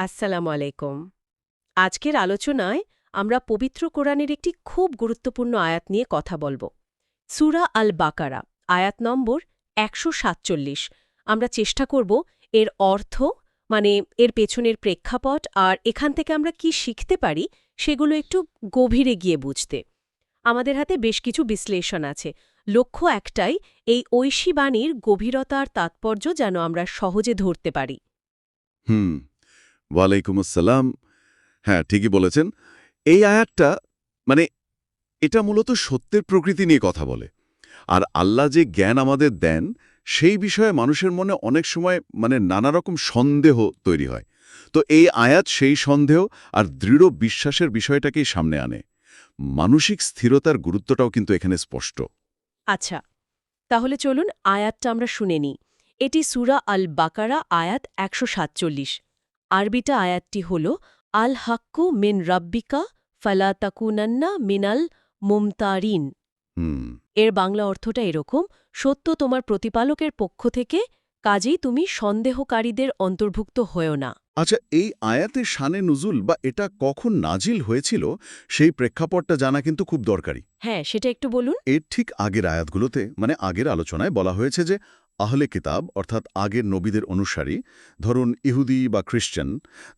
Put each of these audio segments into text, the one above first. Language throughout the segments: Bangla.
আসসালামু আলাইকুম। আজকের আলোচনায় আমরা পবিত্র কোরআনের একটি খুব গুরুত্বপূর্ণ আয়াত নিয়ে কথা বলব। সুরা আল বাকারা আয়াত নম্বর একশো সাতচল্লিশ। আমরা চেষ্টা করব এর অর্থ মানে এর পেছনের প্রেক্ষাপট আর এখান থেকে আমরা কি শিখতে পারি সেগুলো একটু গভীরে গিয়ে বুঝতে। আমাদের হাতে বেশ কিছু বিশ্লেষণ আছে। লক্ষ্য একটাই, এই ঐশী বাণীর গভীরতা আর তাৎপর্য যেন আমরা সহজে ধরতে পারি। হুম। ওয়ালাইকুম আসসালাম। হ্যাঁ ঠিকই বলেছেন। এই আয়াতটা মানে এটা মূলত সত্যের প্রকৃতি নিয়ে কথা বলে। আর আল্লাহ যে জ্ঞান আমাদের দেন, সেই বিষয়ে মানুষের মনে অনেক সময় মানে নানা রকম সন্দেহ তৈরি হয়। তো এই আয়াত সেই সন্দেহ আর দৃঢ় বিশ্বাসের বিষয়টাকেই সামনে আনে। মানসিক স্থিরতার গুরুত্বটাও কিন্তু এখানে স্পষ্ট। আচ্ছা তাহলে চলুন আয়াতটা আমরা শুনে নিই। এটি সুরা আল বাকারা আয়াত একশো সাতচল্লিশ। আরবিটা আয়াতটি হল আল হাক্কু মিন রাব্বিকা ফালা তাকুনান্না মিনাল মুমতারিন। এর বাংলা অর্থটা এরকম সত্য তোমার প্রতিপালকের পক্ষ থেকে কাজেই তুমি সন্দেহকারীদের অন্তর্ভুক্ত হয়েও না। আচ্ছা এই আয়াতের শানে নুজুল বা এটা কখন নাজিল হয়েছিল সেই প্রেক্ষাপটটা জানা কিন্তু খুব দরকারি। হ্যাঁ সেটা একটু বলুন। এর ঠিক আগের আয়াতগুলোতে মানে আগের আলোচনায় বলা হয়েছে যে আহলে কিতাব অর্থাৎ আগের নবীদের অনুসারী ধরুন ইহুদি বা খ্রিস্টান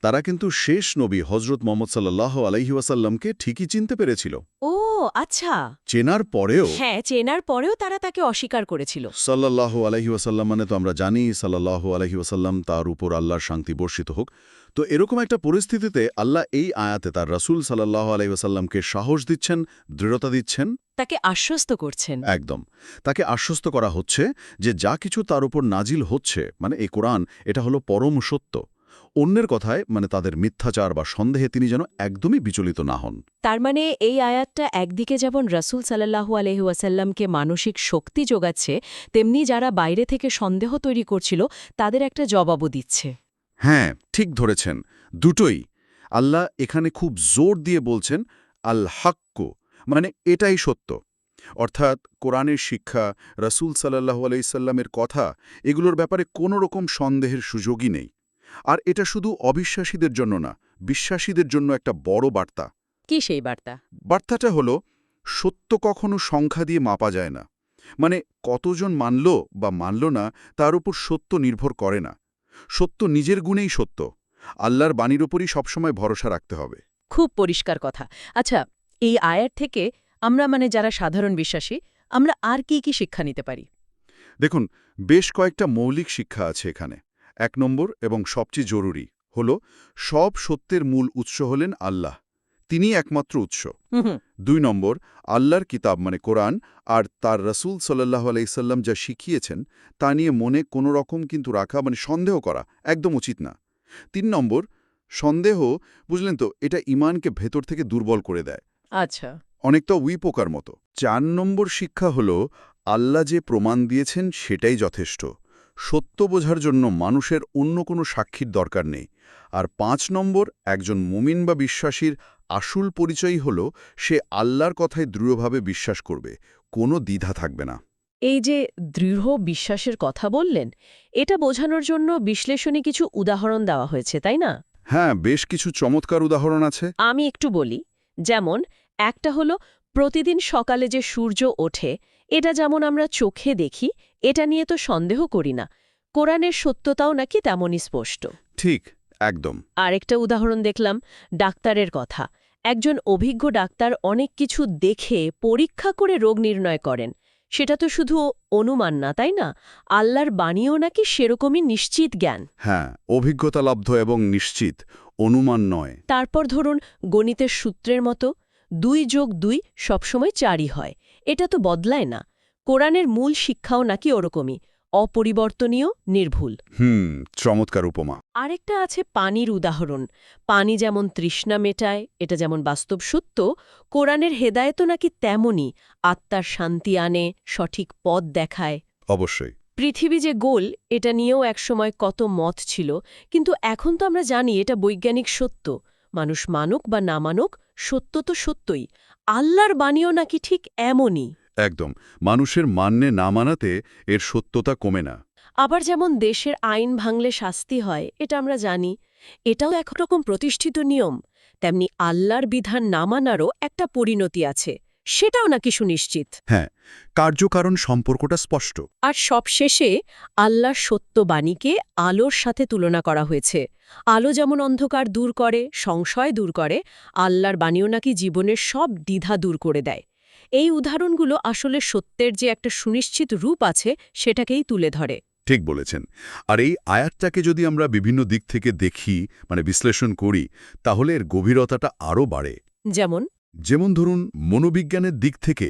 তারা কিন্তু শেষ নবী হজরত মোহাম্মদ সাল্লাহ আলাইহি ওয়াসাল্লামকে ঠিকই চিনতে পেরেছিল। ও আচ্ছা। চেনার পরেও হ্যাঁ চেনার পরেও তারা তাকে অস্বীকার করেছিল। সাল্লাহ আলহিউসাল্লাম মানে তো আমরা জানি সাল্লাহ আলহিউসাল্লাম তার উপর আল্লাহর শান্তি বর্ষিত হোক। তো এরকম একটা পরিস্থিতিতে আল্লাহ এই আয়াতে তার রাসূল সাল্লাহ আলহি ওয়াসাল্লামকে সাহস দিচ্ছেন দৃঢ়তা দিচ্ছেন। তাকে আশ্বস্ত করছেন। একদম। তাকে আশ্বস্ত করা হচ্ছে যে যা কিছু তার উপর নাজিল হচ্ছে মানে এই কোরআন এটা হলো পরম সত্য। অন্যের কথায় মানে তাদের মিথ্যাচার বা সন্দেহে তিনি যেন একদমই বিচলিত না হন। তার মানে এই আয়াতটা একদিকে যেমন রসুল সাল্লাহু আলহিউসাল্লামকে মানসিক শক্তি যোগাচ্ছে তেমনি যারা বাইরে থেকে সন্দেহ তৈরি করছিল তাদের একটা জবাবও দিচ্ছে। হ্যাঁ ঠিক ধরেছেন। দুটোই। আল্লাহ এখানে খুব জোর দিয়ে বলছেন আল হাক্কু মানে এটাই সত্য। অর্থাৎ কোরআনের শিক্ষা রাসূল সাল্লাহু আলাইসাল্লামের কথা এগুলোর ব্যাপারে কোনো রকম সন্দেহের সুযোগই নেই। আর এটা শুধু অবিশ্বাসীদের জন্য না বিশ্বাসীদের জন্য একটা বড় বার্তা। কি সেই বার্তা? বার্তাটা হলো সত্য কখনো সংখ্যা দিয়ে মাপা যায় না। মানে কতজন মানল বা মানল না তার উপর সত্য নির্ভর করে না। সত্য নিজের গুণেই সত্য। আল্লাহর বাণীর ওপরই সবসময় ভরসা রাখতে হবে। খুব পরিষ্কার কথা। আচ্ছা এই আয়ের থেকে আমরা মানে যারা সাধারণ বিশ্বাসী আমরা আর কি কি শিক্ষা নিতে পারি? দেখুন বেশ কয়েকটা মৌলিক শিক্ষা আছে এখানে। এক নম্বর এবং সবচেয়ে জরুরি হল সব সত্যের মূল উৎস হলেন আল্লাহ। তিনি একমাত্র উৎস। দুই নম্বর আল্লাহর কিতাব মানে কোরআন আর তার রসুল সাল্লাহ আলাইসাল্লাম যা শিখিয়েছেন তা নিয়ে মনে কোনো রকম কিন্তু রাখা মানে সন্দেহ করা একদম উচিত না। তিন নম্বর সন্দেহ বুঝলেন তো এটা ইমানকে ভেতর থেকে দুর্বল করে দেয়। আচ্ছা। অনেকটা উই পোকার মতো। চার নম্বর শিক্ষা হল আল্লাহ যে প্রমাণ দিয়েছেন সেটাই যথেষ্ট। সত্য বোঝার জন্য মানুষের অন্য কোনো সাক্ষীর দরকার নেই। আর পাঁচ নম্বর একজন মুমিন বা বিশ্বাসীর আসল পরিচয়ই হল সে আল্লাহর কথায় দৃঢ়ভাবে বিশ্বাস করবে কোনো দ্বিধা থাকবে না। এই যে দৃঢ় বিশ্বাসের কথা বললেন এটা বোঝানোর জন্য বিশ্লেষণে কিছু উদাহরণ দেওয়া হয়েছে তাই না? হ্যাঁ বেশ কিছু চমৎকার উদাহরণ আছে। আমি একটু বলি যেমন একটা হলো প্রতিদিন সকালে যে সূর্য ওঠে এটা যেমন আমরা চোখে দেখি এটা নিয়ে তো সন্দেহ করি না কোরআনের সত্যতাও নাকি তেমনই স্পষ্ট। ঠিক একদম। আরেকটা উদাহরণ দেখলাম ডাক্তারের কথা একজন অভিজ্ঞ ডাক্তার অনেক কিছু দেখে পরীক্ষা করে রোগ নির্ণয় করেন। সেটা তো শুধু অনুমান না তাই না? আল্লাহর বাণীও নাকি সেরকমই নিশ্চিত জ্ঞান। হ্যাঁ অভিজ্ঞতালব্ধ এবং নিশ্চিত অনুমান নয়। তারপর ধরুন গণিতের সূত্রের মতো দুই যোগ দুই সবসময় চারই হয়। এটা তো বদলায় না। কোরআনের মূল শিক্ষাও নাকি ওরকমই। অপরিবর্তনীয় নির্ভুল। হুম চমৎকার উপমা। আরেকটা আছে পানির উদাহরণ। পানি যেমন তৃষ্ণা মেটায় এটা যেমন বাস্তব সত্য কোরআনের হেদায়তও নাকি তেমনই আত্মার শান্তি আনে সঠিক পথ দেখায়। অবশ্যই। পৃথিবী যে গোল এটা নিয়েও একসময় কত মত ছিল কিন্তু এখন তো আমরা জানি এটা বৈজ্ঞানিক সত্য। মানুষ মানুক বা না মানুক সত্য তো সত্যই। আল্লাহর বাণীও নাকি ঠিক এমনই। একদম মানুষের মান্যে না মানাতে এর সত্যতা কমে না। আবার যেমন দেশের আইন ভাঙলে শাস্তি হয় এটা আমরা জানি এটাও একরকম প্রতিষ্ঠিত নিয়ম তেমনি আল্লাহর বিধান না মানারও একটা পরিণতি আছে সেটাও নাকি সুনিশ্চিত। হ্যাঁ কার্যকারণ সম্পর্কটা স্পষ্ট। আর সবশেষে আল্লাহর সত্য বাণীকে আলোর সাথে তুলনা করা হয়েছে। আলো যেমন অন্ধকার দূর করে সংশয় দূর করে আল্লাহর বাণীও নাকি জীবনের সব দ্বিধা দূর করে দেয়। এই উদাহরণগুলো আসলে সত্যের যে একটা সুনিশ্চিত রূপ আছে সেটাকেই তুলে ধরে। ঠিক বলেছেন। আর এই আয়াতটাকে যদি আমরা বিভিন্ন দিক থেকে দেখি মানে বিশ্লেষণ করি তাহলে এর গভীরতাটা আরও বাড়ে। যেমন? যেমন ধরুন মনোবিজ্ঞানের দিক থেকে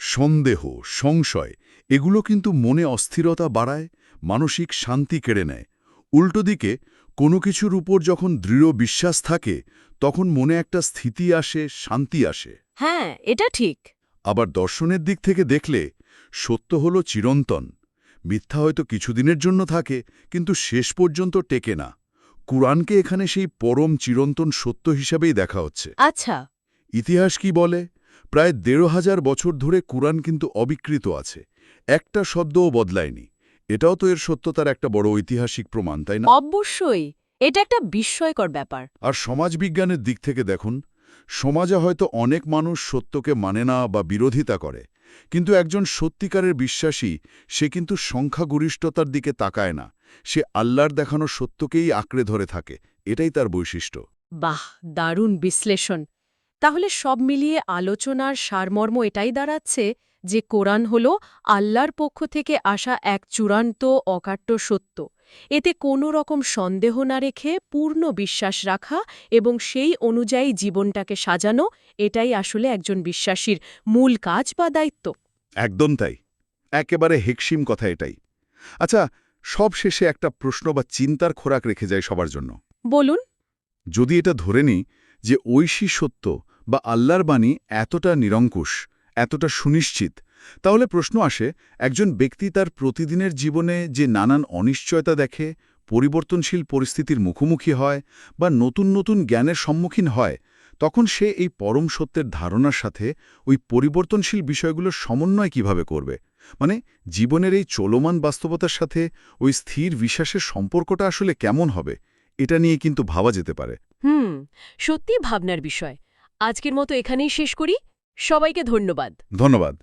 সন্দেহ সংশয় এগুলো কিন্তু মনে অস্থিরতা বাড়ায় মানসিক শান্তি কেড়ে নেয়। উল্টো দিকে কোনো কিছুর উপর যখন দৃঢ় বিশ্বাস থাকে তখন মনে একটা স্থিতি আসে শান্তি আসে। হ্যাঁ এটা ঠিক। আবার দর্শনের দিক থেকে দেখলে সত্য হল চিরন্তন। মিথ্যা হয়তো কিছুদিনের জন্য থাকে কিন্তু শেষ পর্যন্ত টেকে না। কুরআনকে এখানে সেই পরম চিরন্তন সত্য হিসাবেই দেখা হচ্ছে। আচ্ছা। ইতিহাস কি বলে? প্রায় দেড় হাজার বছর ধরে কুরআন কিন্তু অবিকৃত আছে। একটা শব্দও বদলায়নি। এটাও তো এর সত্যতার একটা বড় ঐতিহাসিক প্রমাণ তাই না? অবশ্যই। এটা একটা বিস্ময়কর ব্যাপার। আর সমাজবিজ্ঞানের দিক থেকে দেখুন সমাজে হয়তো অনেক মানুষ সত্যকে মানে না বা বিরোধিতা করে, কিন্তু একজন সত্যিকারের বিশ্বাসী, সে কিন্তু সংখ্যাগরিষ্ঠতার দিকে তাকায় না। সে আল্লাহর দেখানো সত্যকেই আঁকড়ে ধরে থাকে, এটাই তার বৈশিষ্ট্য। বাহ, দারুণ বিশ্লেষণ। তাহলে সব মিলিয়ে আলোচনার সারমর্ম এটাই দাঁড়াচ্ছে যে কোরআন হল আল্লাহর পক্ষ থেকে আসা এক চূড়ান্ত, অকাট্য সত্য। এতে কোনো রকম সন্দেহ না রেখে পূর্ণ বিশ্বাস রাখা এবং সেই অনুযায়ী জীবনটাকে সাজানো এটাই আসলে একজন বিশ্বাসীর মূল কাজ বা দায়িত্ব। একদম তাই। একেবারে হেকসিম কথা এটাই। আচ্ছা সব শেষে একটা প্রশ্ন বা চিন্তার খোরাক রেখে যায় সবার জন্য। বলুন। যদি এটা ধরে নিই যে ঐশী সত্য বা আল্লাহর বাণী এতটা নিরঙ্কুশ এতটা সুনিশ্চিত তাহলে প্রশ্ন আসে একজন ব্যক্তি তার প্রতিদিনের জীবনে যে নানান অনিশ্চয়তা দেখে পরিবর্তনশীল পরিস্থিতির মুখোমুখি হয় বা নতুন নতুন জ্ঞানের সম্মুখীন হয় তখন সে এই পরম সত্যের ধারণার সাথে ওই পরিবর্তনশীল বিষয়গুলোর সমন্বয় কীভাবে করবে? মানে জীবনের এই চলমান বাস্তবতার সাথে ওই স্থির বিশ্বাসের সম্পর্কটা আসলে কেমন হবে? এটা নিয়ে কিন্তু ভাবা যেতে পারে। হুম সত্যি ভাবনার বিষয়। আজকের মতো এখানেই শেষ করি। সবাইকে ধন্যবাদ। ধন্যবাদ।